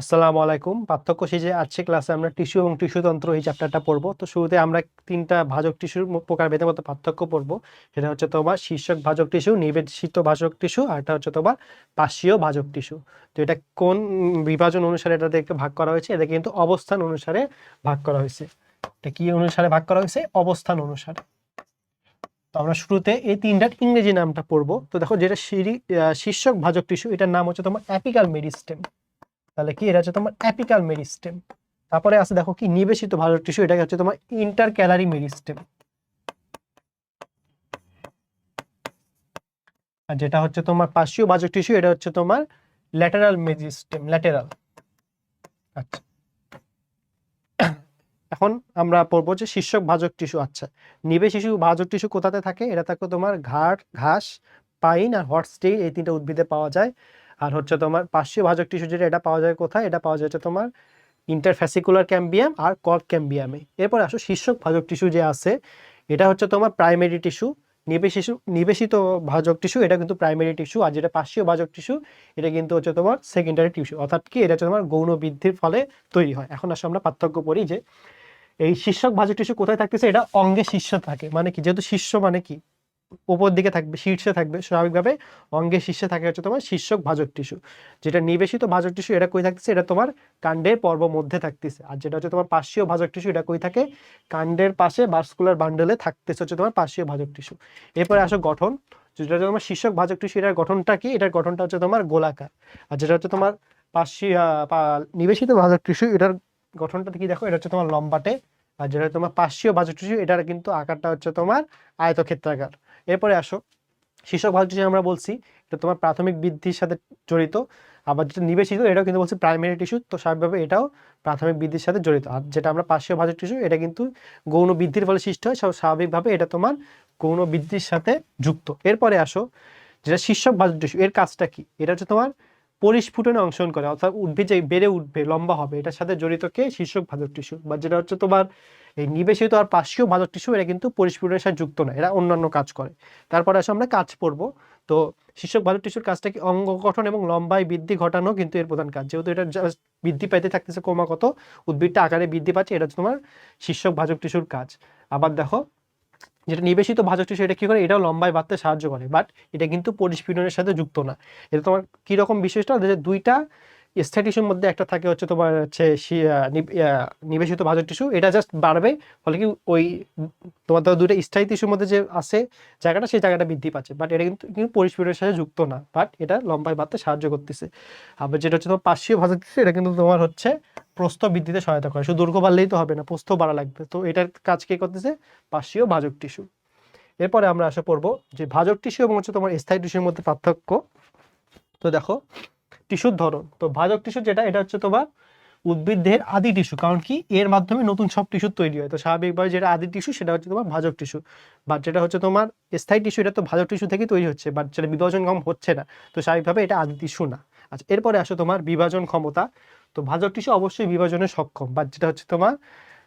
আসসালামু আলাইকুম। পার্থক্য সেই যে আজকে ক্লাসে আমরা টিস্যু এবং টিস্যুতন্ত্র এই চ্যাপ্টারটা পড়ব। তো শুরুতে আমরা তিনটা ভাজক টিস্যুর প্রকার ভেদে মতো পার্থক্য পড়ব। সেটা হচ্ছে তোমার শীর্ষক ভাজক টিস্যু নিবেশিত ভাজক টিস্যু আর এটা হচ্ছে তোমার পার্শ্বীয় ভাজক টিস্যু তো এটা কোন বিভাজন অনুসারে এটাদেরকে ভাগ করা হয়েছে? এটা কিন্তু অবস্থান অনুসারে ভাগ করা হয়েছে। এটা কি অনুসারে ভাগ করা হয়েছে? অবস্থান অনুসারে। তো আমরা শুরুতে এই তিনটার ইংরেজি নামটা পড়ব। তো দেখো যেটা শীর্ষক ভাজক টিস্যু এটার নাম হচ্ছে তোমার অ্যাপিকাল মেরিস্টেম তাহলে কি? এটা হচ্ছে তোমার অ্যাপিকাল মেরিস্টেম তারপরে আছে দেখো কি, নিবেশিত ভালো টিস্যু এটা হচ্ছে তোমার ইন্টার ক্যালারি মেরিস্টেম আর যেটা হচ্ছে তোমার পার্শ্বীয় ভাজক টিস্যু এটা হচ্ছে তোমার ল্যাটেরাল মেরিস্টেম ল্যাটেরাল আচ্ছা। এখন আমরা পড়ব যে শীর্ষক ভাজক টিস্যু আচ্ছা। নিবে শিশু ভাজক টিস্যু কোথাতে থাকে? এটা থাকে তোমার ঘাট ঘাস, পাইন আর হট স্টে এই তিনটা উদ্ভিদে পাওয়া যায়। আর হচ্ছে তোমার পার্শ্বীয় ভাজক টিস্যু যেটা, এটা পাওয়া যায় কোথায়? এটা পাওয়া যাচ্ছে তোমার ইন্টারফ্যাসিকুলার ক্যাম্বিয়াম আর কর্ক ক্যাম্বিয়ামে এরপর আসো শীর্ষক ভাজক টিস্যু যে আছে, এটা হচ্ছে তোমার প্রাইমারি টিস্যু নিবেশিসু নিবেশিত ভাজক টিস্যু এটা কিন্তু প্রাইমারি টিস্যু আর যেটা পার্শ্বীয় ভাজক টিস্যু এটা কিন্তু হচ্ছে তোমার সেকেন্ডারি টিস্যু অর্থাৎ কি? এটা হচ্ছে তোমার গৌণ বৃদ্ধির ফলে তৈরি হয়। এখন আসলে আমরা পার্থক্য করি যে, এই শীর্ষক ভাজক টিস্যু কোথায় থাকতেছে? এটা অঙ্গে শীর্ষ থাকে। মানে কি? যেহেতু শীর্ষ মানে কি? উপর দিকে থাকবে শীর্ষে থাকবে স্বাভাবিকভাবে অঙ্গের শীর্ষে থাকে হচ্ছে তোমার শীর্ষক ভাজক টিস্যু। যেটা নিবেশিত ভাজক টিস্যু এটা কই থাকতেছে? এটা তোমার কাণ্ডের পর্ব মধ্যে থাকতেছে। আর যেটা হচ্ছে তোমার পার্শ্বীয় ভাজক টিস্যু এটা কই থাকে? কাণ্ডের পাশে ভাস্কুলার বান্ডেলে থাকতেছে হচ্ছে তোমার পার্শ্বীয় ভাজক টিস্যু। এরপরে আসো গঠন। যেটা হচ্ছে তোমার শীর্ষক ভাজক টিস্যু এটার গঠনটা কি? এটার গঠনটা হচ্ছে তোমার গোলাকার। আর যেটা হচ্ছে তোমার পার্শ্বীয় আহ, পা- নিবেশিত ভাজক টিস্যু এটার গঠনটা কি দেখো? এটা হচ্ছে তোমার লম্বাটে। আর যেটা তোমার পার্শ্বীয় ভাজক টিস্যু এটার কিন্তু আকারটা হচ্ছে তোমার আয়তক্ষেত্রাকার। এরপরে আসো। শীর্ষক ভাগ টিস্যু আমরা বলছি, এটা তোমার প্রাথমিক বৃদ্ধির সাথে জড়িত, আবার যেটা নিবেশিত এটাও কিন্তু বলছি প্রাইমারি টিস্যু তো স্বাভাবিকভাবে এটাও প্রাথমিক বৃদ্ধির সাথে জড়িত। আর যেটা আমরা পার্শ্বীয় ভাজক টিস্যু এটা কিন্তু গৌণ বৃদ্ধির ফলে সৃষ্টি হয়, সব স্বাভাবিকভাবে এটা তোমার গৌণ বৃদ্ধির সাথে যুক্ত। এরপরে আসো, যেটা শীর্ষক ভাজক টিস্যু এর কাজটা কি? এটা হচ্ছে তোমার পরিস্ফুটনে অংশগ্রহণ করে, অর্থাৎ উদ্ভিদ যে বেড়ে উঠবে, লম্বা হবে, এটার সাথে জড়িত কে? শীর্ষক ভাজক টিস্যু। বা যেটা হচ্ছে তোমার এই নিবেশিত আর পার্শ্বীয় ভাজক টিস্যু এটা কিন্তু পরিস্ফুটনের সাথে যুক্ত না এরা অন্যান্য কাজ করে। তারপরে আসে আমরা কাজ পড়ব। তো শীর্ষক ভাজক টিস্যুর কাজটা কি? অঙ্গ গঠন এবং লম্বায় বৃদ্ধি ঘটানো কিন্তু এর প্রধান কাজ। যেহেতু এটা just বৃদ্ধি পাইতে থাকতেছে ক্রমাগত, উদ্ভিদটা আকারে বৃদ্ধি পাচ্ছে, এটা হচ্ছে তোমার শীর্ষক ভাজক টিস্যুর কাজ। আবার দেখো যেটা নিবেশিত ভাজক টিস্যু এটা কি করে? এটাও লম্বায় বাড়তে সাহায্য করে। বাট এটা কিন্তু পরিস্ফুটনের সাথে যুক্ত না। এটা তোমার কীরকম বিশেষটা? যে দুইটা স্থায়ী টিস্যুর মধ্যে একটা থাকে হচ্ছে তোমার হচ্ছে নিবেশিত ভাজক টিস্যু এটা জাস্ট বাড়বে, ফলে কি ওই তোমার ধরো দুইটা স্থায়ী টিস্যুর মধ্যে যে আছে জায়গাটা, সেই জায়গাটা বৃদ্ধি পাচ্ছে। বাট এটা কিন্তু কিন্তু পরিস্ফুটনের সাথে যুক্ত না। বাট এটা লম্বায় বাড়তে সাহায্য করতেছে। আবার যেটা হচ্ছে তোমার পার্শ্বীয় ভাজক টিস্যু এটা কিন্তু তোমার হচ্ছে প্রস্থ বৃদ্ধিতে সহায়তা করে। শুধু দৈর্ঘ্য বাড়লেই তো হবে না, প্রস্থ বাড়া লাগবে। তো এটার কাজ কে করতেছে? পার্শ্বীয় ভাজক টিস্যু। এরপরে আমরা আশা পড়ব যে ভাজক টিস্যু এবং হচ্ছে তোমার স্থায়ী টিস্যুর মধ্যে পার্থক্য। তো দেখো, টিস্যুর ধরন। তো ভাজক টিস্যু যেটা, এটা হচ্ছে তোমার উদ্ভিদের আদি টিস্যু। কারণ কি? এর মাধ্যমে নতুন সব টিস্যু তৈরি হয়। তো স্বাভাবিকভাবে যেটা আদি টিস্যু, সেটা হচ্ছে তোমার ভাজক টিস্যু। বাট যেটা হচ্ছে তোমার স্থায়ী টিস্যু, এটা তো ভাজক টিস্যু থেকেই তৈরি হচ্ছে বাট যেটা বিভাজন কম হচ্ছে না। তো স্বাভাবিকভাবে এটা আদি টিস্যু না। আচ্ছা এরপরে আসো তোমার বিভাজন ক্ষমতা। তো ভাজক টিস্যু অবশ্যই বিভাজনে সক্ষম বা যেটা হচ্ছে তোমার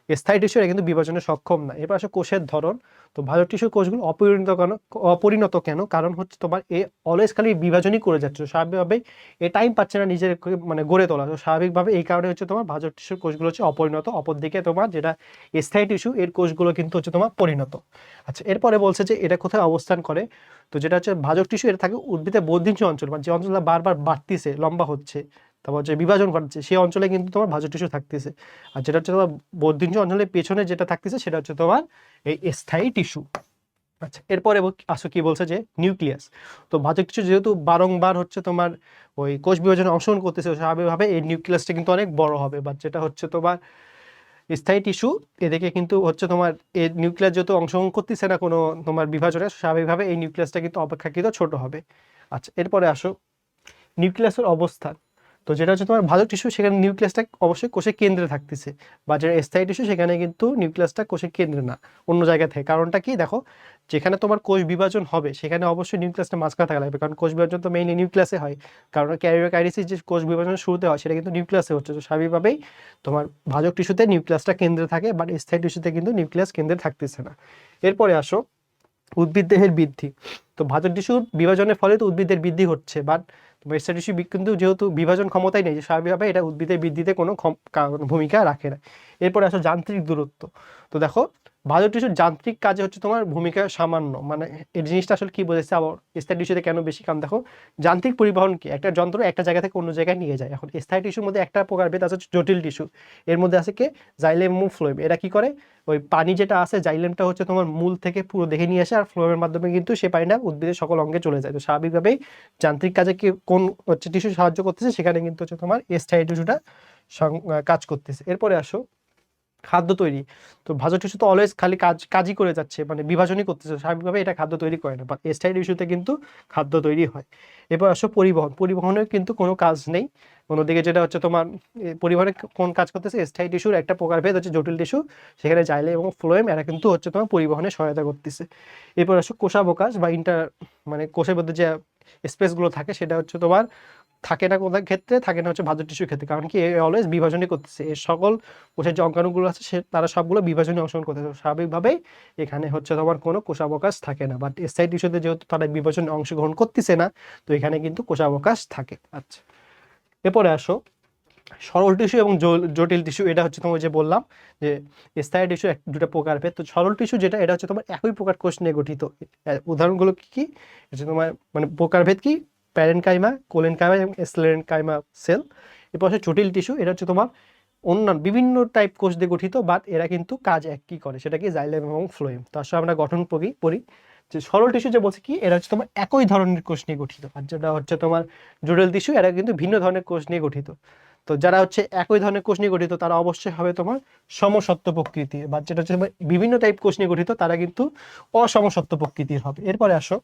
স্থায়ী টিস্যু কিন্তু বিভাজনে সক্ষম না। এরপর আসে কোষের ধরন। তো ভাজক টিস্যুর কোষগুলো অপরিণত কেন অপরিণত কেন? কারণ হচ্ছে তোমার এ অলওয়েজ খালি বিভাজনই করে যাচ্ছে। স্বাভাবিকভাবে এ টাইম পাচ্ছে না নিজের মানে গড়ে তোলা। তো স্বাভাবিকভাবে এই কারণে হচ্ছে তোমার ভাজক টিস্যুর কোষগুলো হচ্ছে অপরিণত। অপরদিকে তোমার যেটা স্থায়ী টিস্যু, এর কোষগুলো কিন্তু হচ্ছে তোমার পরিণত। আচ্ছা এরপরে বলছে যে এটা কোথায় অবস্থান করে? তো যেটা হচ্ছে ভাজক টিস্যু এটা থাকে উদ্ভিদের বর্ধিষ্ণু অঞ্চল মানে যে অঞ্চলটা বারবার বাড়তিছে, লম্বা হচ্ছে। তারপর হচ্ছে বিভাজন ঘটছে সেই অঞ্চলে কিন্তু তোমার ভাজক টিস্যু থাকতেছে। আর যেটা হচ্ছে তোমার বর্ধিষ্ণু অঞ্চলের পেছনে যেটা থাকতেছে, সেটা হচ্ছে তোমার এই স্থায়ী টিস্যু। আচ্ছা এরপরে আসো কি বলছে যে নিউক্লিয়াস। তো ভাজক টিস্যু যেহেতু বারংবার হচ্ছে তোমার ওই কোষ বিভাজনে অংশগ্রহণ করতেছে, স্বাভাবিকভাবে এই নিউক্লিয়াসটা কিন্তু অনেক বড় হবে। বা যেটা হচ্ছে তোমার স্থায়ী টিস্যু, এদিকে কিন্তু হচ্ছে তোমার এই নিউক্লিয়াস যেহেতু অংশগ্রহণ করতেছে না কোনো তোমার বিভাজনে, স্বাভাবিকভাবে এই নিউক্লিয়াসটা কিন্তু অপেক্ষাকৃত ছোট হবে। আচ্ছা এরপরে আসো। নিউক্লিয়াসের অবস্থান। তো যেটা হচ্ছে তোমার ভালো টিস্যু সেখানে নিউক্লিয়াসটা অবশ্যই কোষের কেন্দ্রে থাকতেছে। বা যেটা স্থায়ী টিস্যু সেখানে কিন্তু নিউক্লিয়াসটা কোষের কেন্দ্রে না, অন্য জায়গা থেকে। কারণটা কি? দেখো, যেখানে তোমার কোষ বিভাজন হবে, সেখানে অবশ্যই নিউক্লিয়াসটা মাঝখানে থাকা লাগবে। কারণ কোষ বিভাজন তো মেইনলি নিউক্লিয়াসে হয়। কারণ ক্যারিওকাইরিসিস যে কোষ বিভাজন শুরুতে হয়, সেটা কিন্তু নিউক্লিয়াসে হচ্ছে। তো স্বাভাবিকভাবেই তোমার ভাজক টিস্যুতে নিউক্লিয়াসটা কেন্দ্রে থাকে বাট স্থায়ী টিস্যুতে কিন্তু নিউক্লিয়াস কেন্দ্রে থাকতেছে না। এরপরে আসো, উদ্ভিদ দেহের বৃদ্ধি। তো ভাজক টিস্যু বিভাজনের ফলে তো উদ্ভিদের বৃদ্ধি হচ্ছে বাট এস্টার কিন্তু যেহেতু বিভাজন ক্ষমতাই নেই, স্বাভাবিকভাবে এটা উদ্ভিদের বৃদ্ধিতে কোনো ভূমিকা রাখে না। এরপরে আসো যান্ত্রিক দূরত্ব। তো দেখো ভাজক টিস্যুর যান্ত্রিক কাজে হচ্ছে তোমার ভূমিকা সামান্য। মানে এই জিনিসটা আসলে কি বোঝাচ্ছে আবার স্থায়ী টিস্যুতে কেন বেশি কারণ দেখো, যান্ত্রিক পরিবহন কি? একটা যন্ত্র একটা জায়গা থেকে অন্য জায়গায় নিয়ে যায়। এখন স্থায়ী টিস্যুর মধ্যে একটা প্রকারভেদ আছে হচ্ছে জটিল টিস্যু। এর মধ্যে আছে কে? জাইলেম এবং ফ্লোয়েম। এরা কি করে? ওই পানি যেটা আছে, জাইলেমটা হচ্ছে তোমার মূল থেকে পুরো দেখে নিয়ে আসে আর ফ্লোয়েমের মাধ্যমে কিন্তু সে পানিটা উদ্ভিদের সকল অঙ্গে চলে যায়। তো স্বাভাবিকভাবেই যান্ত্রিক কাজে কি কোন হচ্ছে টিস্যু সাহায্য করতেছে, সেখানে কিন্তু হচ্ছে তোমার স্থায়ী টিস্যুটা কাজ করতেছে। এরপরে আসো। খাদ্য তৈরি। তো ভাজক টিস্যু তো অলওয়েজ খালি কাজ, কাজই করে যাচ্ছে মানে বিভাজনই করতেছে স্বাভাবিকভাবে এটা খাদ্য তৈরি করে না। বাট স্টাইল টিস্যুতে কিন্তু খাদ্য তৈরি হয়। এরপর আসো পরিবহন। পরিবহনের কিন্তু কোনো কাজ নেই। অন্যদিকে যেটা হচ্ছে তোমার পরিবহনে কোন কাজ করতেছে, স্থায়ী টিস্যুর একটা প্রকারভেদ হচ্ছে জটিল টিস্যু সেখানে জাইলে এবং ফ্লোয়েম এরা কিন্তু হচ্ছে তোমার পরিবহনে সহায়তা করতেছে। এরপর আসো কোষাবকাশ বা ইন্টার মানে কোষের মধ্যে যে স্পেসগুলো থাকে, সেটা হচ্ছে তোমার থাকে না কোথাও ক্ষেত্রে, থাকে না হচ্ছে ভাজক টিস্যুর ক্ষেত্রে। কারণ কি অলওয়েজ বিভাজনই করতেছে। এর সকল কোষের যে অঙ্গাণুগুলো আছে, সে, তারা সবগুলো বিভাজনে অংশগ্রহণ করতেছে। স্বাভাবিকভাবেই এখানে হচ্ছে তোমার কোনো কোষাবকাশ থাকে না। বাট স্থায়ী টিস্যুতে যেহেতু তারা বিভাজনে অংশগ্রহণ করতেছে না, তো এখানে কিন্তু কোষাবকাশ থাকে। আচ্ছা এরপরে আসো। সরল টিস্যু এবং জটিল টিস্যু এটা হচ্ছে তোমার যে বললাম যে স্থায়ী টিস্যু এক, দুটো প্রকারভেদ তো সরল টিস্যু যেটা, এটা হচ্ছে তোমার একই প্রকার কোষ নিয়ে গঠিত। উদাহরণগুলো কি কি? তোমার মানে প্রকারভেদ কি? প্যারেন কাইমা কোলেন কাইমা এবং স্লেরেন কাইমা সেল। এরপর হচ্ছে জটিল টিস্যু, এটা হচ্ছে তোমার অন্যান্য বিভিন্ন টাইপ কোষ দিয়ে গঠিত, বাট এরা কিন্তু কাজ একই করে সেটা কি জাইলেম এবং ফ্লোয়েম। তো আসলে আমরা গঠন পড়ি পড়ি। যে সরল টিস্যু যে বলছে কি, এরা হচ্ছে তোমার একই ধরনের কোষ নিয়ে গঠিত, আর যেটা হচ্ছে তোমার জটিল টিস্যু, এরা কিন্তু ভিন্ন ধরনের কোষ নিয়ে গঠিত। তো যারা হচ্ছে একই ধরনের কোষ নিয়ে গঠিত, তারা অবশ্যই হবে তোমার সমসত্ব প্রকৃতির বা যেটা হচ্ছে বিভিন্ন টাইপ কোষ নিয়ে গঠিত, তারা কিন্তু অসমসত্ব প্রকৃতির হবে। এরপরে আসো।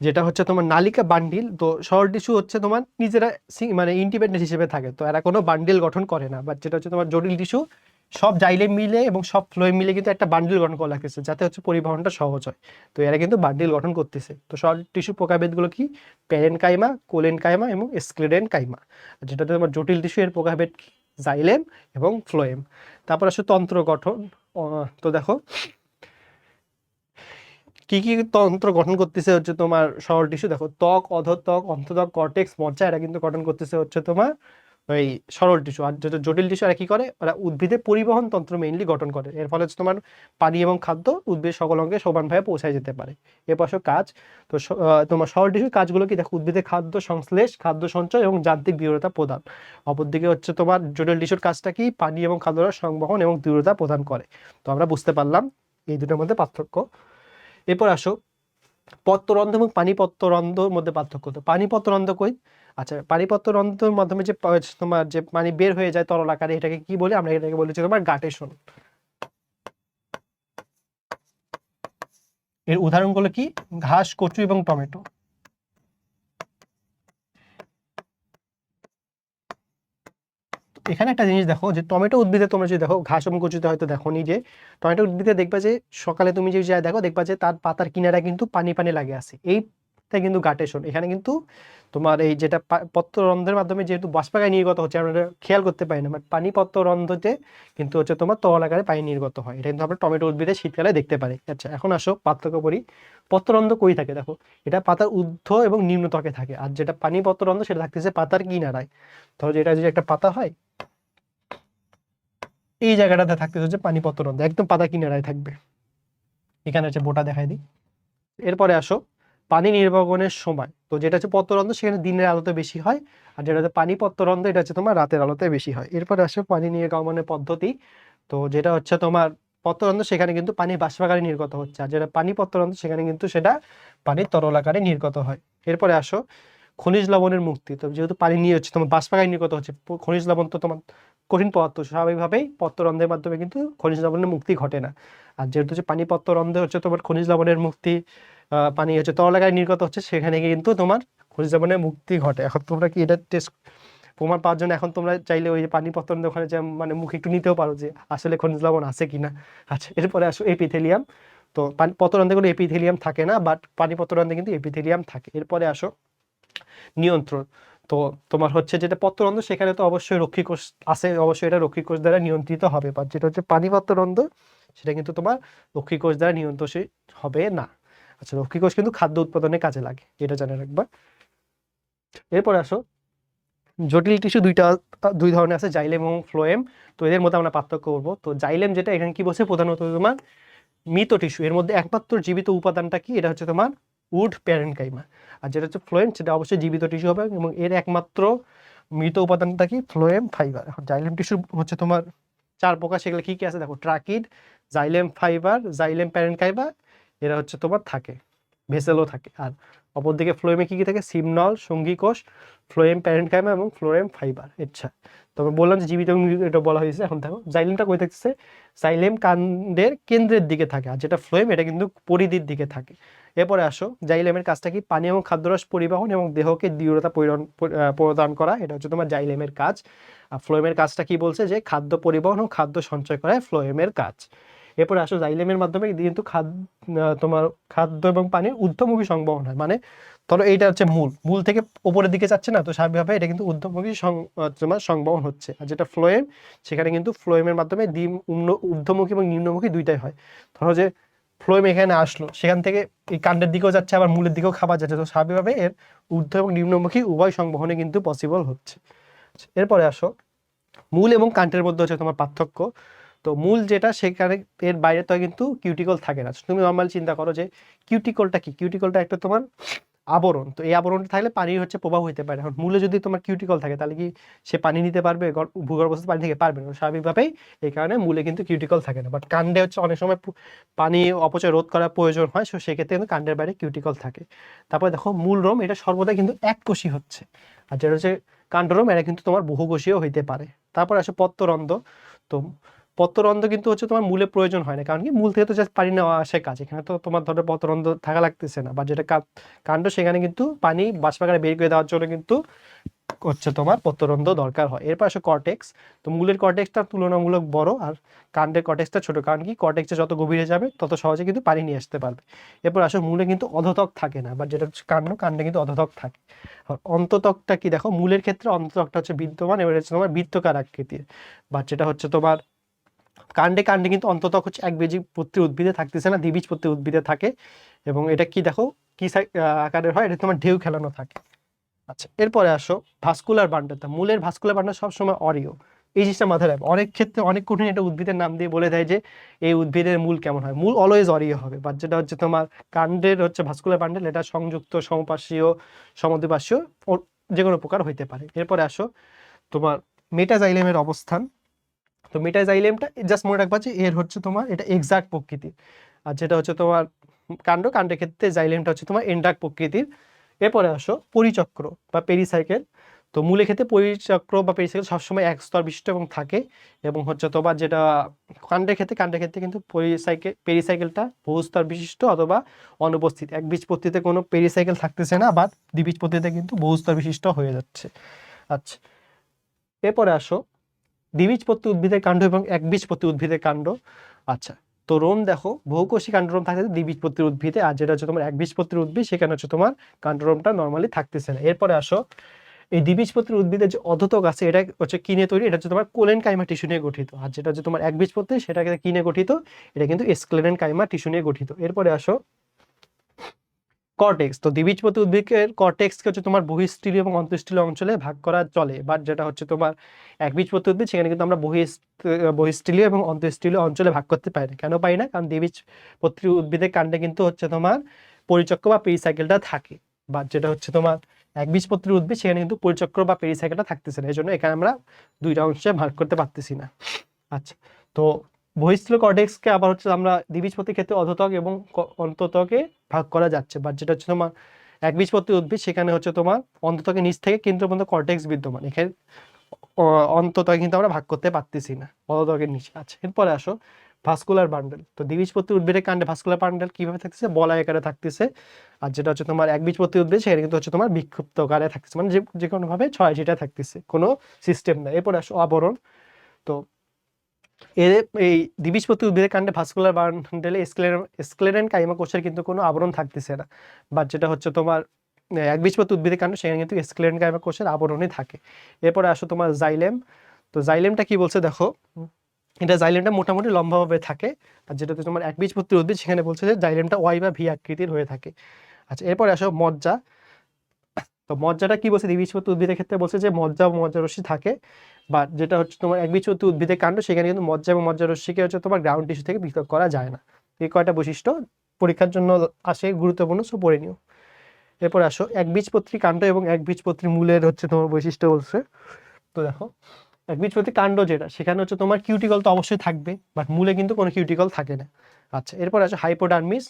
যেটা হচ্ছে তোমার নালিকা বান্ডিল, তো সরল টিস্যু হচ্ছে তোমার নিজেরা মানে ইন্ডিপেন্ডেন্ট হিসেবে থাকে। তো এরা কোনো বান্ডিল গঠন করে না বাট যেটা হচ্ছে তোমার জটিল টিস্যু সব জাইলে মিলে এবং সব ফ্লোয়ে মিলে কিন্তু একটা বান্ডিল গঠন করা লাগতেছে, যাতে হচ্ছে পরিবহনটা সহজ হয়। তো এরা কিন্তু বান্ডিল গঠন করতেছে। তো সরল টিস্যু প্রকারভেদগুলো কি? প্যারেন কাইমা কোলেন কাইমা এবং স্ক্লেডেন কাইমা আর যেটা তোমার জটিল টিস্যু এর প্রকারভেদ কি? জাইলেম এবং ফ্লোয়েম তারপর আসলে তন্ত্র গঠন। তো দেখো কি কি তন্ত্র গঠন করতেছে হচ্ছে তোমার সরল টিস্যু? দেখো, ত্বক, অধত্বক অন্তত্বক কর্টেক্স, মজ্জা, এরা কিন্তু গঠন করতেছে হচ্ছে তোমার ওই সরল টিস্যু। আর যেটা জটিল টিস্যু, এরা কি করে? ওরা উদ্ভিদের পরিবহন তন্ত্র মেইনলি গঠন করে। এর ফলে হচ্ছে তোমার পানি এবং খাদ্য উদ্ভিদের সকল অঙ্গে সমানভাবে পৌঁছায় যেতে পারে। এরপর আসো কাজ, তো তোমার সরল টিস্যুর কাজগুলো কি? দেখো উদ্ভিদের খাদ্য সংশ্লেষ, খাদ্য সঞ্চয় এবং যান্ত্রিক দৃঢ়তা প্রদান। অপরদিকে হচ্ছে তোমার জটিল টিস্যুর কাজটা কি? পানি এবং খাদ্যর সংবহন এবং দৃঢ়তা প্রদান করে। তো আমরা বুঝতে পারলাম এই দুটোর মধ্যে পার্থক্য। এরপর আসো। পত্তরন্ধ এবং পানিপত্তরন্ধর মধ্যে পার্থক্য তো। পানিপত্তরন্ধ কই? আচ্ছা পানিপত্তরন্ধর মাধ্যমে যে তোমার যে পানি বের হয়ে যায় তরল আকারে, এটাকে কি বলি? আমরা এটাকে বলেছি তোমার গাটেশন। এর উদাহরণগুলো কি? ঘাস, কচু এবং টমেটো। এখানে একটা জিনিস দেখো যে টমেটো উদ্ভিদে তোমরা যদি দেখো, ঘাস এবং কচুতে হয়তো দেখো নি যে, টমেটো উদ্ভিদে দেখবা যে সকালে তুমি যে দেখো, দেখবা যে তার পাতার কিনারা কিন্তু পানি পানি লাগে আছে। এইটা কিন্তু গাটেশন এখানে কিন্তু তোমার এই যেটা পত্ররন্ধ্রের মাধ্যমে যেহেতু বাষ্পাকায় নির্গত হচ্ছে, আমরা এটা খেয়াল করতে পারি না বাট পানি পত্ররন্ধ্রতে কিন্তু হচ্ছে তোমার তরল আকারে পানি নির্গত হয়। এটা কিন্তু আমরা টমেটো উদ্ভিদে শীতকালে দেখতে পারি। আচ্ছা এখন আসো পার্থক্য করি। পত্ররন্ধ্র কই থাকে? দেখো, এটা পাতার ঊর্ধ্ব এবং নিম্ন ত্বকে থাকে। আর যেটা পানি পত্ররন্ধ্র, সেটা থাকতেছে পাতার কিনারায়। ধরো যেটা যদি একটা পাতা হয়, এই জায়গাটাতে থাকতে হচ্ছে পানি পত্ররন্ধ্র, একদম পাতা কিনারায় থাকবে। এখানে হচ্ছে বোটা দেখাই দিই। এরপরে আসো পানি নির্বাপনের সময়। তো যেটা হচ্ছে পত্ররন্ধ্র সেখানে দিনের আলোতে বেশি হয়। আর যেটা হচ্ছে পানি পত্ররন্ধ্র এটা হচ্ছে তোমার রাতের আলোতে বেশি হয়। এরপরে আসো পানি নির্গমনের পদ্ধতি। তো যেটা হচ্ছে তোমার পত্ররন্ধ্র সেখানে কিন্তু পানি বাষ্পাকারে নির্গত হচ্ছে। আর যেটা পানি পত্ররন্ধ্র সেখানে কিন্তু সেটা পানির তরল আকারে নির্গত হয়। এরপরে আসো খনিজ লবণের মুক্তি। তো যেহেতু পানি নিয়ে হচ্ছে তোমার বাষ্পাকারে নির্গত হচ্ছে খনিজ লবণ তো তোমার কঠিন পদার্থ। স্বাভাবিকভাবেই পত্ররন্ধ্রের মাধ্যমে কিন্তু খনিজ লবণের মুক্তি ঘটে না। আর যেহেতু হচ্ছে পানি পত্ররন্ধ্রে হচ্ছে তোমার খনিজ লবণের মুক্তি পানি হচ্ছে তরলাকায় নির্গত হচ্ছে, সেখানে কিন্তু তোমার খনিজ লবণের মুক্তি ঘটে। এখন তোমরা কি এটা টেস্ট প্রমাণ পাওয়ার জন্য এখন তোমরা চাইলে ওই পানি পত্ররন্ধ্র ওখানে যে মানে মুখ একটু নিতেও পারো যে, আসলে খনিজ লবণ আছে কিনা। আচ্ছা এরপরে আসো এপিথেলিয়াম তো পানি পত্ররন্ধ্রে কোনো এপিথেলিয়াম থাকে না বাট পানি পত্ররন্ধ্রে কিন্তু এপিথেলিয়াম থাকে। এরপরে আসো নিয়ন্ত্রণ। তো তোমার হচ্ছে যেটা পত্ররন্ধ্র সেখানে তো অবশ্যই রক্ষী কোষ আছে, অবশ্যই এটা রক্ষী কোষ দ্বারা নিয়ন্ত্রিত হবে বা যেটা হচ্ছে পানি পত্ররন্ধ্র সেটা কিন্তু তোমার রক্ষী কোষ দ্বারা নিয়ন্ত্রিত হবে না। আচ্ছা রক্ষী কোষ কিন্তু খাদ্য উৎপাদনে কাজে লাগে, এটা জানে রাখবা এরপরে আসো, জটিল টিস্যু দুইটা, দুই ধরনের আছে, জাইলেম এবং ফ্লোয়েম। তো এদের মধ্যে আমরা পার্থক্য করব। তো জাইলেম যেটা, এখানে কি বলছে? প্রধানত তোমার মৃত টিস্যু। এর মধ্যে একমাত্র জীবিত উপাদানটা কি? এটা হচ্ছে তোমার উড প্যারেনকাইমা। আর যেটা হচ্ছে ফ্লোয়েম, সেটা অবশ্যই জীবিত টিস্যু হবে এবং এর একমাত্র মৃত উপাদানটা কি? Phloem fibre. এখন জাইলেম টিস্যু হচ্ছে তোমার চার প্রকার, সেগুলো কি কি আছে? দেখো, tracheid, xylem fibre, xylem parenchyma এরা হচ্ছে তোমার থাকে, ভেসেলও থাকে। আর অপরদিকে ফ্লোয়েমে কী কী থাকে? সিমনল সঙ্গী কোষ ফ্লোয়েম প্যারেনকাইমা এবং ফ্লোয়েম ফাইবার আচ্ছা তবে বললাম যে জীবিত এটা বলা হয়েছে, এখন দেখো, জাইলেমটা কই থাকছে জাইলেম কাণ্ডের কেন্দ্রের দিকে থাকে, আর যেটা ফ্লোয়েম এটা কিন্তু পরিধির দিকে থাকে। এরপরে আসো, জাইলেমের কাজটা কি? পানি এবং খাদ্যরস পরিবহন এবং দেহকে দৃঢ়তা প্রদান করা, এটা হচ্ছে তোমার জাইলেমের কাজ। আর ফ্লোয়েমের কাজটা কি বলছে? যে খাদ্য পরিবহন ও খাদ্য সঞ্চয় করা ফ্লোয়েমের কাজ। এরপরে আসো জাইলেমের মাধ্যমে কিন্তু খাদ্য তোমার খাদ্য এবং পানির ঊর্ধ্বমুখী সংবহন হয়। মানে ধরো এইটা হচ্ছে মূল মূল থেকে ওপরের দিকে যাচ্ছে না, তো স্বাভাবিকভাবে এটা কিন্তু ঊর্ধ্বমুখী তোমার সংবহন হচ্ছে। আর যেটা ফ্লোয়েম, সেখানে কিন্তু ফ্লোয়েমের মাধ্যমে ডিম ঊর্ধ্বমুখী এবং নিম্নমুখী দুইটাই হয়। ধরো যে ফ্লোয়েম এখানে আসলো, সেখান থেকে এই কাণ্ডের দিকেও যাচ্ছে, আবার মূলের দিকেও খাবার যাচ্ছে, তো স্বাভাবিকভাবে এর ঊর্ধ্ব এবং নিম্নমুখী উভয় সংবহনে কিন্তু পসিবল হচ্ছে। এরপরে আসো, মূল এবং কাণ্ডের মধ্যে হচ্ছে তোমার পার্থক্য। তো মূল যেটা সেখানে এর বাইরে তো কিন্তু কিউটিকল থাকে না। তুমি নর্মাল চিন্তা করো যে কিউটিকলটা কি? কিউটিকলটা একটা তোমার আবরণ। তো এই আবরণটা থাকলে পানির হচ্ছে প্রভাব হইতে পারে। এখন মূলে যদি তোমার কিউটিকল থাকে, তাহলে কি সে পানি নিতে পারবে? গর- ভূগর্ভস্থ পানি থেকে পারবে না। স্বাভাবিকভাবেই এই কারণে মূলে কিন্তু কিউটিকল থাকে না। বাট কাণ্ডে হচ্ছে অনেক সময় পানি অপচয় রোধ করার প্রয়োজন হয় সো সেক্ষেত্রে কিন্তু কাণ্ডের বাইরে কিউটিকল থাকে। তারপরে দেখো মূল রোম, এটা সর্বদা কিন্তু এককোষী হচ্ছে। আর যেটা হচ্ছে কাণ্ডরোম, এটা কিন্তু তোমার বহুকোষীয় হইতে পারে। তারপর আসে পত্ররন্ধ্র তো পত্ররন্ধ্র কিন্তু হচ্ছে তোমার মূলে প্রয়োজন হয় না, কারণ কি মূল থেকে তো জাস্ট পানি নেওয়া আসে কাজ। এখানে তো তোমার ধরো পত্ররন্ধ্র থাকা লাগতেছে না, বা যেটা কাণ্ড সেখানে কিন্তু পানি বাষ্পাকারে বের করে দেওয়ার জন্য কিন্তু হচ্ছে তোমার পত্ররন্ধ্র দরকার হয়। এরপর আসে কর্টেক্স তো মূলের কর্টেক্সটা তুলনামূলক বড় আর কাণ্ডের কর্টেক্সটা ছোট, কারণ কি কর্টেক্সে যত গভীরে যাবে তত সহজে কিন্তু পানি নিয়ে আসতে পারবে। এরপর আসলে মূলে কিন্তু অধতক থাকে না, বা যেটা হচ্ছে কাণ্ড, কাণ্ডে কিন্তু অধতক থাকে। অন্ততকটা কি দেখো? মূলের ক্ষেত্রে অন্ততকটা হচ্ছে বিদ্যমান, এবার হচ্ছে তোমার বৃত্তকার আকৃতির, বা যেটা হচ্ছে তোমার কাণ্ডে কাণ্ডে কিন্তু অন্তত হচ্ছে এক বীজপত্রী উদ্ভিদে থাকতেছে না দ্বিবীজপত্রী উদ্ভিদে থাকে। এবং এটা কি দেখো, কি আকারের হয়? এটা তোমার ঢেউ খেলানো থাকে। আচ্ছা এরপরে আসো, ভাস্কুলার বান্ডালটা মূলের ভাস্কুলার বান্ডাল সবসময় অরিও। এই জিনিসটা মাথায় রাখবে। অনেক ক্ষেত্রে অনেক কঠিন একটা উদ্ভিদের নাম দিয়ে বলে দেয় যে, এই উদ্ভিদের মূল কেমন হয়? মূল অলওয়েজ অরিও হবে। বাট যেটা হচ্ছে তোমার কাণ্ডের হচ্ছে ভাস্কুলার বান্ডেল এটা সংযুক্ত, সমপার্শ্বীয়, সমদ্বিপার্শ্বীয়, ও- যে কোনো প্রকার হইতে পারে। এরপরে আসো, তোমার মেটাজাইলেমের অবস্থান। তো মেটাজাইলেমটা জাস্ট মনে রাখবা যে এর হচ্ছে তোমার এটা এক্সাক্ট প্রকৃতির। আর যেটা হচ্ছে তোমার কাণ্ড, কাণ্ডের ক্ষেত্রে জাইলেমটা হচ্ছে তোমার এন্ডাক প্রকৃতির। এরপরে আসো পরিচক্র বা পেরিসাইকেল তো মূলের ক্ষেত্রে পরিচক্র বা পেরিসাইকেল সবসময় এক স্তর বিশিষ্ট এবং থাকে এবং হচ্ছে তোমার যেটা কাণ্ডের ক্ষেত্রে কাণ্ডের ক্ষেত্রে কিন্তু পরিসাইকেল পেরিসাইকেলটা বহুস্তর বিশিষ্ট অথবা অনুপস্থিত। এক বীজপত্তিতে কোনো পেরিসাইকেল থাকতেছে না বা দ্বিবীজপত্তিতে কিন্তু বহুস্তর বিশিষ্ট হয়ে যাচ্ছে। আচ্ছা এরপরে আসো দ্বিবীজপত্রী উদ্ভিদের কাণ্ড এবং একবীজপত্রী উদ্ভিদের কাণ্ড। আচ্ছা তো রোম দেখো, বহুকোষী কাণ্ডরোম থাকে দ্বিবীজপত্রীর উদ্ভিদে, আর যেটা হচ্ছে তোমার একবীজপত্রীর উদ্ভিদ, সেখানে হচ্ছে তোমার কাণ্ডরোমটা নর্মালি থাকতেছে না। এরপরে আসো, এই দ্বিবীজপত্রীর উদ্ভিদের যে অধতক আছে, এটা হচ্ছে কিনে তৈরি? এটা হচ্ছে তোমার কোলেন কাইমা টিস্যু নিয়ে গঠিত। আর যেটা হচ্ছে তোমার একবীজপত্রী সেটা কিনে গঠিত? এটা কিন্তু স্ক্লেরেন কাইমা টিস্যু নিয়ে গঠিত। এরপরে আসো কর্টেক্স তো দ্বিবীজপত্রী উদ্ভিদের কর্টেক্সকে হচ্ছে তোমার বহিস্থিলীয় এবং অন্তঃস্থলীয় অঞ্চলে ভাগ করা চলে। বাট যেটা হচ্ছে তোমার একবীজপত্রী উদ্ভিদ, সেখানে কিন্তু আমরা বহিস্থ বহিস্থলীয় এবং অন্তঃস্থলীয় অঞ্চলে ভাগ করতে পারি না। কেন পাই না? কারণ দ্বিবীজপত্রী উদ্ভিদের কাণ্ডে কিন্তু হচ্ছে তোমার পরিচক্র বা পেরিসাইকেলটা থাকে। বা যেটা হচ্ছে তোমার একবীজপত্রী উদ্ভিদ, সেখানে কিন্তু পরিচক্র বা পেরিসাইকেলটা থাকতেছে না। এই জন্য এখানে আমরা দুইটা অংশে ভাগ করতে পারতেছি না। আচ্ছা তো বহিস্থলীয় কর্ডেক্সকে আবার হচ্ছে আমরা দ্বিবীজপত্রীর ক্ষেত্রে অধতক এবং অন্ততকে ভাগ করা যাচ্ছে। বা যেটা হচ্ছে তোমার একবীজপত্রী উদ্ভিদ, সেখানে হচ্ছে তোমার অন্ততকে নিচ থেকে কেন্দ্র পর্যন্ত কর্টেক্স বিদ্যমান। এখানে অ- অন্ততকে কিন্তু আমরা ভাগ করতে পারতেছি না অন্ততকের নিচে। আচ্ছা এরপরে আসো ভাস্কুলার বান্ডেল তো দ্বিবীজপত্রী উদ্ভিদের কাণ্ডে ভাস্কুলার বান্ডেল কীভাবে থাকতেছে? বলা আকারে থাকতেছে। আর যেটা হচ্ছে তোমার একবীজপত্রী উদ্ভিদ, সেখানে কিন্তু হচ্ছে তোমার বিক্ষিপ্ত আকারে থাকতেছে। মানে যে যে কোনো ভাবে ছয় যেটা থাকতেছে, কোনো সিস্টেম নাই। এরপরে আসো আবরণ। তো এর এই দ্বিবীজপত্রী উদ্ভিদের কাণ্ডে ভাস্কুলার বান্ডেলে স্ক্লেরেন স্ক্লেরেন কাইমা কোষের কিন্তু কোনো আবরণ থাকতেছে না। বা যেটা হচ্ছে তোমার আহ, একবীজপত্রী উদ্ভিদের কাণ্ড সেখানে কিন্তু স্ক্লেরেন কাইমা কোষের আবরণই থাকে। এরপরে আসো তোমার জাইলেম। তো জাইলেমটা কি বলছে দেখো? এটা জাইলেমটা মোটামুটি লম্বাভাবে থাকে। আর যেটা তোমার একবীজপত্রী উদ্ভিদ সেখানে বলছে যে জাইলেমটা ওয়াই বা ভি আকৃতির হয়ে থাকে। আচ্ছা এরপরে আসো মজ্জা। তো মজ্জাটা কি বলছে? দ্বিবীজপত্রী উদ্ভিদের ক্ষেত্রে বলছে যে মজ্জা মজ্জারশ্মি থাকে। বা যেটা হচ্ছে তোমার একবীজপত্রী উদ্ভিদের কাণ্ড, সেখানে কিন্তু মজ্জা এবং মজ্জারশ্মিকে হচ্ছে তোমার গ্রাউন্ড টিস্যু থেকে পৃথক করা যায় না। এই কয়টা বৈশিষ্ট্য? পরীক্ষার জন্য আসে গুরুত্বপূর্ণ সো পড়ে নিও। এরপর আসো একবীজপত্রী কাণ্ড এবং একবীজপত্রী মূলের হচ্ছে তোমার বৈশিষ্ট্য বলছে। তো দেখো একবীজপত্রী কাণ্ড যেটা, সেখানে হচ্ছে তোমার কিউটিকল তো অবশ্যই থাকবে বাট মূলে কিন্তু কোনো কিউটিকল থাকে না। আচ্ছা এরপর আছে হাইপোডার্মিস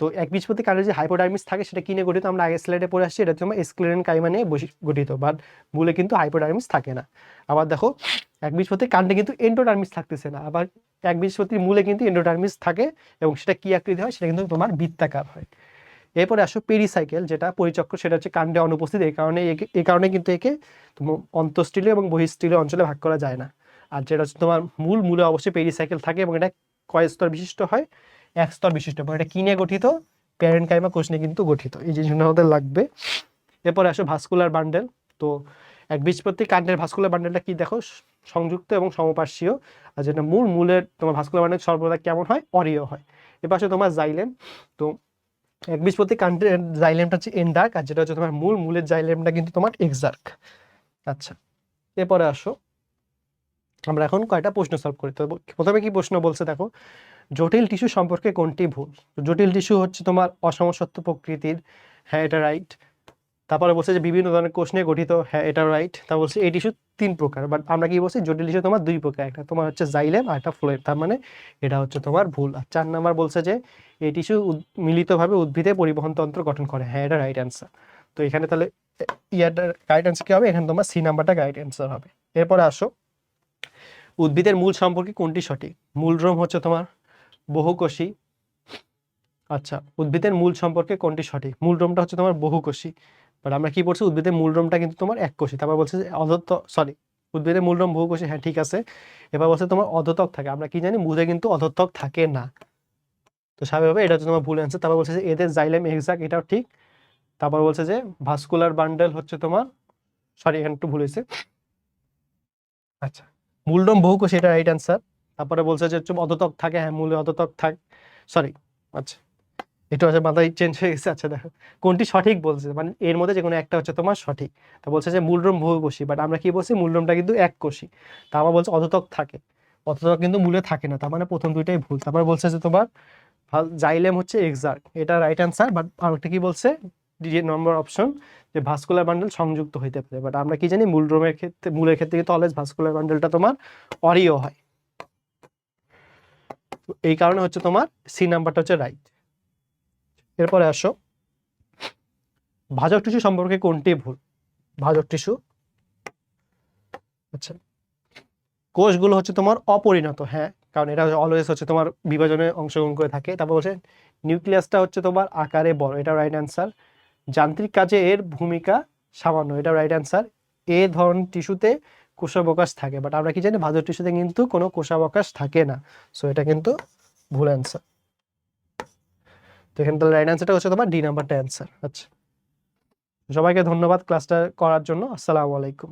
তো এক একবীজপত্রী কাণ্ডে যে হাইপোডার্মিস থাকে, সেটা কিনে গঠিত, আমরা আগের স্লাইডে পড়ে আসছি এটা তোমার এসক্লেরেন কাইমা নিয়ে গঠিত বাট মূলে কিন্তু হাইপোডার্মিস থাকে না। আবার দেখো, এক একবীজপত্রী কাণ্ডে কিন্তু এন্ডোডার্মিস থাকতেছে না, আবার একবীজপত্রীর মূলে কিন্তু এন্ডোডার্মিস থাকে, এবং সেটা কি আকৃতি হয়? সেটা কিন্তু তোমার বৃত্তাকার হয়। এরপরে আসো পেরিসাইকেল যেটা পরিচক্র, সেটা হচ্ছে কাণ্ডে অনুপস্থিত, এই কারণে একে- এই কারণে কিন্তু একে তোমার অন্তঃস্টিলীয় এবং বহিঃস্টিলীয় অঞ্চলে ভাগ করা যায় না। আর যেটা হচ্ছে তোমার মূল, মূলে অবশ্যই পেরিসাইকেল থাকে, এবং এটা কয় স্তর বিশিষ্ট হয়? এক স্তর বিশিষ্ট, এবং এটা কিনে গঠিত? প্যারেন্ট কাইমা কোষ নিয়ে কিন্তু গঠিত। এই জিনিসগুলো আমাদের লাগবে। এরপরে আসো ভাস্কুলার বান্ডেল। তো এক বীজপত্রী কাণ্ডের ভাস্কুলার বান্ডেলটা কি দেখো? সংযুক্ত এবং সমপার্শ্বীয়। আর যেটা মূল মূলের তোমার ভাস্কুলার বান্ডেল সর্বদা কেমন হয়? অরিয় হয়। এবার আসো তোমার জাইলেম। তো এক বীজপত্রী কাণ্ডের জাইলেমটা হচ্ছে এন্ডার্ক, আর যেটা হচ্ছে তোমার মূল, মূলের জাইলেমটা কিন্তু তোমার এক্সার্ক। আচ্ছা এরপরে আসো। আমরা এখন কয়টা প্রশ্ন সলভ করি? তো প্রথমে কি প্রশ্ন বলছে দেখো? জটিল টিস্যু সম্পর্কে কোনটি ভুল? জটিল টিস্যু হচ্ছে তোমার অসমসত্ব প্রকৃতির হ্যাঁ এটা রাইট তারপরে বলছে যে বিভিন্ন ধরনের কোষ নিয়ে গঠিত হ্যাঁ এটা রাইট তা বলছে এই টিস্যু তিন প্রকার বাট আমরা কি বলছি? জটিল টিস্যু তোমার দুই প্রকার, একটা তোমার হচ্ছে জাইলেম আর একটা ফ্লোয়েম তার মানে এটা হচ্ছে তোমার ভুল। আর চার নাম্বার বলছে যে এই টিস্যু মিলিতভাবে উদ্ভিদে পরিবহন তন্ত্র গঠন করে হ্যাঁ এটা রাইট অ্যান্সার তো এখানে তাহলে ইয়ারটা গাইড অ্যান্সার কি হবে? এখানে তোমার সি নাম্বারটা গাইড অ্যান্সার হবে। এরপরে আসো। উদ্ভিদের মূল সম্পর্কে কোনটি সঠিক? মূল রোম হচ্ছে তোমার বহুকোষী। আচ্ছা উদ্ভিদের মূল সম্পর্কে কোনটি সঠিক? মূল রোমটা হচ্ছে তোমার বহুকোষী বাট আমরা কি বলছি উদ্ভিদের মূল রোমটা কিন্তু তোমার এককোষী। তারপর বলছে অধত্ত সরি উদ্ভিদের মূল রোম বহুকোষী হ্যাঁ ঠিক আছে। এবার বলছে তোমার অধতক থাকে। আমরা কি জানি? মূলে কিন্তু অধতক থাকে না। তো স্বাভাবিকভাবে এটা হচ্ছে তোমার ভুল অ্যান্সার তারপর বলছে যে এদের জাইলেম এক্সাক্ট এটাও ঠিক। তারপর বলছে যে ভাস্কুলার বান্ডেল হচ্ছে তোমার সরি এখানে একটু ভুল হয়েছে। আচ্ছা মূলরোম বহুকোষী, এটা রাইট অ্যান্সার তারপরে বলছে যে অধতক থাকে হ্যাঁ মূলে অধতক থাক। সরি আচ্ছা। এটা হচ্ছে মাথায় চেঞ্জ হয়ে গেছে আচ্ছা দেখো। কোনটি সঠিক বলছে? মানে এর মধ্যে যে কোনো একটা হচ্ছে তোমার সঠিক। তা বলছে যে মূলরোম বহুকোষী বাট আমরা কি বলছি? মূলরোমটা কিন্তু এক কোষী। তা আবার বলছে অধতক থাকে। অধতক কিন্তু মূলে থাকে না, তার মানে প্রথম দুইটাই ভুল। তারপর বলছে যে, তোমার জাইলেম হচ্ছে এক্সাক্ট এটা রাইট অ্যান্সার বাট আরেকটা কি বলছে? নম্বর অপশন, যে ভাস্কুলার বান্ডেল সংযুক্ত হইতে পারে। বাট আমরা কি জানি? মূল রোমের ক্ষেত্রে, মূলের ক্ষেত্রে কিন্তু অলওয়েজ ভাস্কুলার বান্ডেলটা তোমার অরিও হয়। এই কারণে হচ্ছে তোমার সি নাম্বারটা হচ্ছে রাইট এরপরে আসো। ভাজক টিস্যু সম্পর্কে কোনটি ভুল? ভাজক টিস্যু আচ্ছা। কোষগুলো হচ্ছে তোমার অপরিণত হ্যাঁ? কারণ এটা অলওয়েজ হচ্ছে তোমার বিভাজনে অংশগ্রহণ করে থাকে। তারপর বলছে নিউক্লিয়াসটা হচ্ছে তোমার আকারে বড়। এটা রাইট অ্যান্সার যান্ত্রিক কাজে এর ভূমিকা সামান্য, এটা রাইট অ্যান্সার এ ধরনের টিস্যুতে কোষাবকাশ থাকে বাট আমরা কি জানি ভাজক টিস্যুতে কিন্তু কোনো কোষাবকাশ থাকে না। সো এটা কিন্তু ভুল অ্যান্সার তো এখানে তাহলে রাইট অ্যান্সারটা হচ্ছে তোমার ডি নাম্বারটা অ্যান্সার আচ্ছা। সবাইকে ধন্যবাদ ক্লাসটা করার জন্য, আসসালামু আলাইকুম।